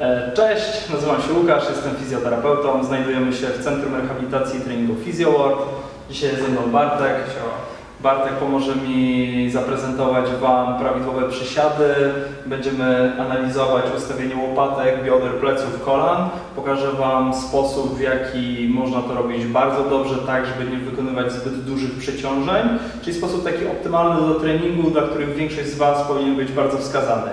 E, Cześć, nazywam się Łukasz, jestem fizjoterapeutą. Znajdujemy się w Centrum Rehabilitacji i Treningu PhysioWorld. Dzisiaj jest ze mną Bartek. Bartek pomoże mi zaprezentować Wam prawidłowe przysiady. Będziemy analizować ustawienie łopatek, bioder, pleców, kolan. Pokażę Wam sposób, w jaki można to robić bardzo dobrze, tak żeby nie wykonywać zbyt dużych przeciążeń, czyli sposób taki optymalny do treningu, dla których większość z Was powinien być bardzo wskazany.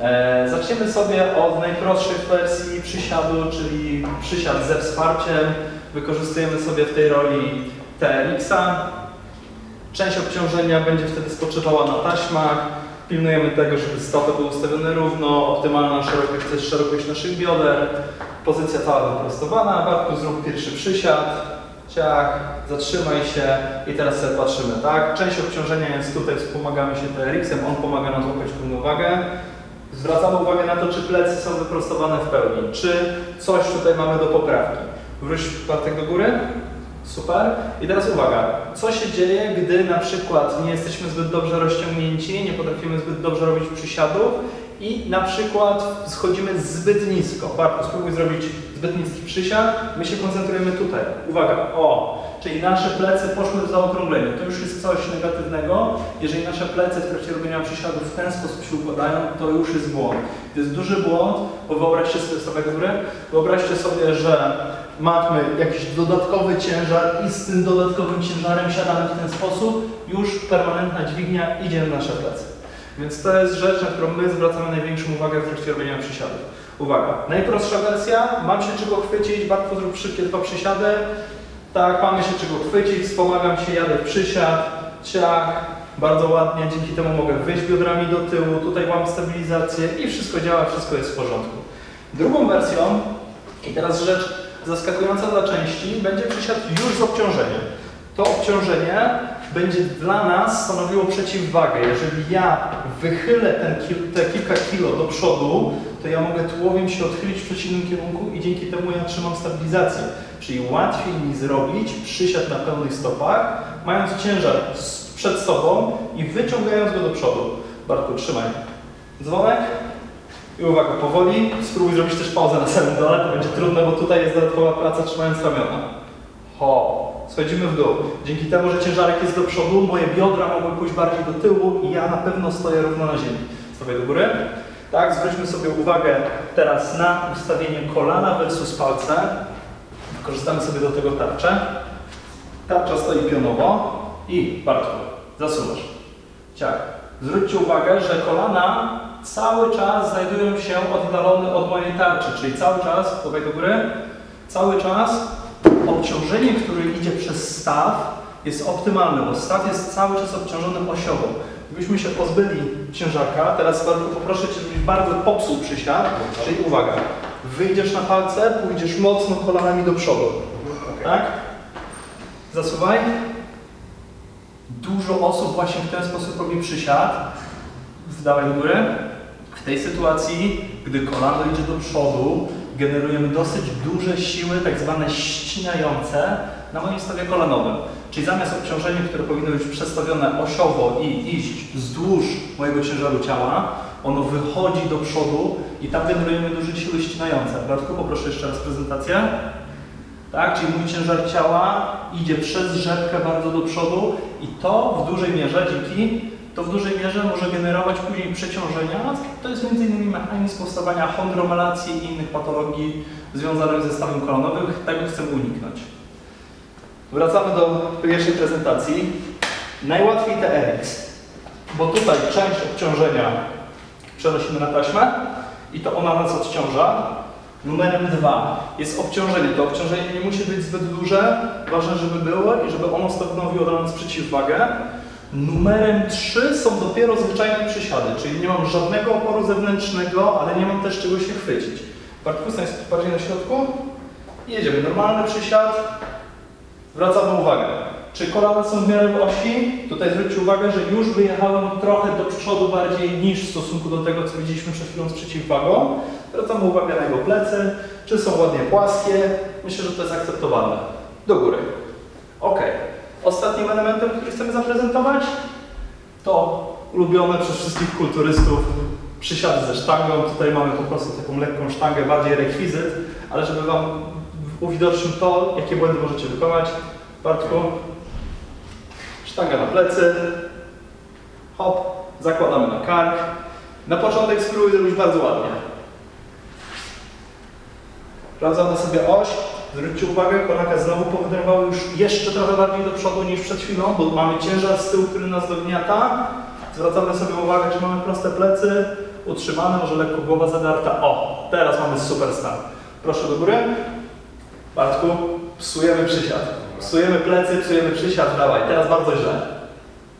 E, Zaczniemy sobie od najprostszych wersji przysiadu, czyli przysiad ze wsparciem. Wykorzystujemy sobie w tej roli TRX-a. Część obciążenia będzie wtedy spoczywała na taśmach. Pilnujemy tego, żeby stopy były ustawione równo, optymalna szerokość szerokość naszych bioder. Pozycja cała wyprostowana. Bartku, zrób pierwszy przysiad. Ciach, zatrzymaj się i teraz sobie patrzymy, tak? Część obciążenia jest tutaj, wspomagamy się TRX-em, on pomaga nam złapać równowagę. Zwracamy uwagę na to, czy plecy są wyprostowane w pełni, czy coś tutaj mamy do poprawki. Wróć Bartek do góry. Super. I teraz uwaga, co się dzieje, gdy na przykład nie jesteśmy zbyt dobrze rozciągnięci, nie potrafimy zbyt dobrze robić przysiadów i na przykład schodzimy zbyt nisko. Bartek, spróbuj zrobić zbyt niski przysiad, my się koncentrujemy tutaj. Uwaga, o, czyli nasze plecy poszły w zaokrąglenie. To już jest coś negatywnego. Jeżeli nasze plecy w trakcie robienia przysiadów w ten sposób się układają, to już jest błąd. To jest duży błąd, bo wyobraźcie sobie, do góry, wyobraźcie sobie, że mamy jakiś dodatkowy ciężar i z tym dodatkowym ciężarem siadamy w ten sposób, już permanentna dźwignia idzie na nasze plecy. Więc to jest rzecz, na którą my zwracamy największą uwagę w trakcie robienia przysiadów. Uwaga, najprostsza wersja, mam się czego chwycić, Bartku zrób szybkie dwa przysiady. Tak, mamy się czego chwycić, wspomagam się, jadę w przysiad, ciach, bardzo ładnie, dzięki temu mogę wyjść biodrami do tyłu, tutaj mam stabilizację i wszystko działa, wszystko jest w porządku. Drugą wersją, i teraz rzecz zaskakująca dla części, będzie przysiad już z obciążeniem. To obciążenie będzie dla nas stanowiło przeciwwagę. Jeżeli ja wychylę ten kil, te kilka kilo do przodu, to ja mogę tułowiem się odchylić w przeciwnym kierunku i dzięki temu ja trzymam stabilizację. Czyli łatwiej mi zrobić przysiad na pełnych stopach, mając ciężar przed sobą i wyciągając go do przodu. Bartku, trzymaj. Dzwonek. I uwaga, powoli. Spróbuj zrobić też pauzę na samym dole, to będzie trudne, bo tutaj jest dodatkowa praca trzymając ramiona. Ho, schodzimy w dół. Dzięki temu, że ciężarek jest do przodu, moje biodra mogą pójść bardziej do tyłu i ja na pewno stoję równo na ziemi. Stawię do góry. Tak, zwróćmy sobie uwagę teraz na ustawienie kolana versus palce. Wykorzystamy sobie do tego tarczę. Tarcza stoi pionowo i Bartku, zasuwasz. Ciach. Zwróćcie uwagę, że kolana cały czas znajdują się oddalone od mojej tarczy, czyli cały czas, powiedz do góry, cały czas obciążenie, które idzie przez staw jest optymalne, bo staw jest cały czas obciążony osiowo. Gdybyśmy się pozbyli ciężarka, teraz bardzo poproszę Cię, żebyś bardzo popsuł przysiad, czyli uwaga, wyjdziesz na palce, pójdziesz mocno kolanami do przodu, tak? Zasuwaj. Dużo osób właśnie w ten sposób robi przysiad. Wdawaj do góry. W tej sytuacji, gdy kolano idzie do przodu, generujemy dosyć duże siły, tak zwane ścinające, na moim stawie kolanowym. Czyli zamiast obciążenia, które powinno być przestawione osiowo i iść wzdłuż mojego ciężaru ciała, ono wychodzi do przodu i tam generujemy duże siły ścinające. Bartku, poproszę jeszcze raz prezentację. Tak, czyli mój ciężar ciała idzie przez rzepkę bardzo do przodu i to w dużej mierze, dzięki, to w dużej mierze może generować później przeciążenia. To jest m.in. mechanizm powstawania chondromalacji i innych patologii związanych ze stawem kolanowym. Tego chcemy uniknąć. Wracamy do pierwszej prezentacji. Najłatwiej TRX, bo tutaj część obciążenia przenosimy na taśmę i to ona nas odciąża. Numerem dwa jest obciążenie. To obciążenie nie musi być zbyt duże, ważne, żeby było i żeby ono stanowiło dla nas przeciwwagę. Numerem trzy są dopiero zwyczajne przysiady, czyli nie mam żadnego oporu zewnętrznego, ale nie mam też czego się chwycić. Bartku, stań sobie bardziej na środku. Jedziemy. Normalny przysiad. Zwracamy uwagę. Czy kolana są w miarę osi? Tutaj zwróćcie uwagę, że już wyjechałem trochę do przodu bardziej niż w stosunku do tego, co widzieliśmy przed chwilą z przeciwwagą. Zwracamy uwagę na jego plecy, czy są ładnie płaskie. Myślę, że to jest akceptowalne. Do góry. Ok. Ostatnim elementem, który chcemy zaprezentować, to ulubione przez wszystkich kulturystów przysiady ze sztangą. Tutaj mamy po prostu taką lekką sztangę, bardziej rekwizyt, ale żeby Wam uwidocznić to, jakie błędy możecie wykonać. Bartku, sztanga na plecy, hop, zakładamy na kark. Na początek spróbuj zrobić bardzo ładnie. Sprawdzamy sobie oś. Zwróćcie uwagę, kolaka znowu powędrowały już jeszcze trochę bardziej do przodu niż przed chwilą, bo mamy ciężar z tyłu, który nas dogniata. Zwracamy sobie uwagę, czy mamy proste plecy, utrzymane, może lekko głowa zadarta. O, teraz mamy super stan. Proszę do góry. Bartku, psujemy przysiad. Psujemy plecy, psujemy przysiad, dawaj, teraz bardzo źle.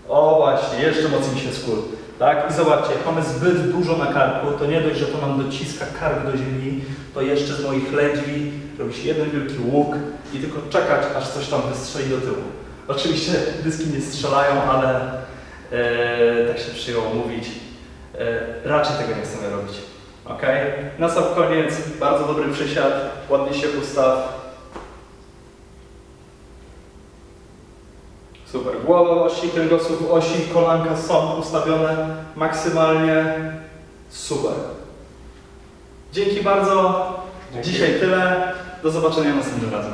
O właśnie, jeszcze mocniej się skór. Tak? I zobaczcie, jak mamy zbyt dużo na karku, to nie dość, że to nam dociska kark do ziemi, to jeszcze z moich lędźwi robi się jeden wielki łuk i tylko czekać, aż coś tam wystrzeli do tyłu. Oczywiście dyski nie strzelają, ale e, tak się przyjęło mówić. E, raczej tego nie chcemy robić. Ok? Na sam koniec, bardzo dobry przysiad, ładnie się ustaw. Super. Głowa osi, kręgosłup osi, kolanka są ustawione maksymalnie. Super. Dzięki bardzo. Dzięki. Dzisiaj tyle. Do zobaczenia następnym razem.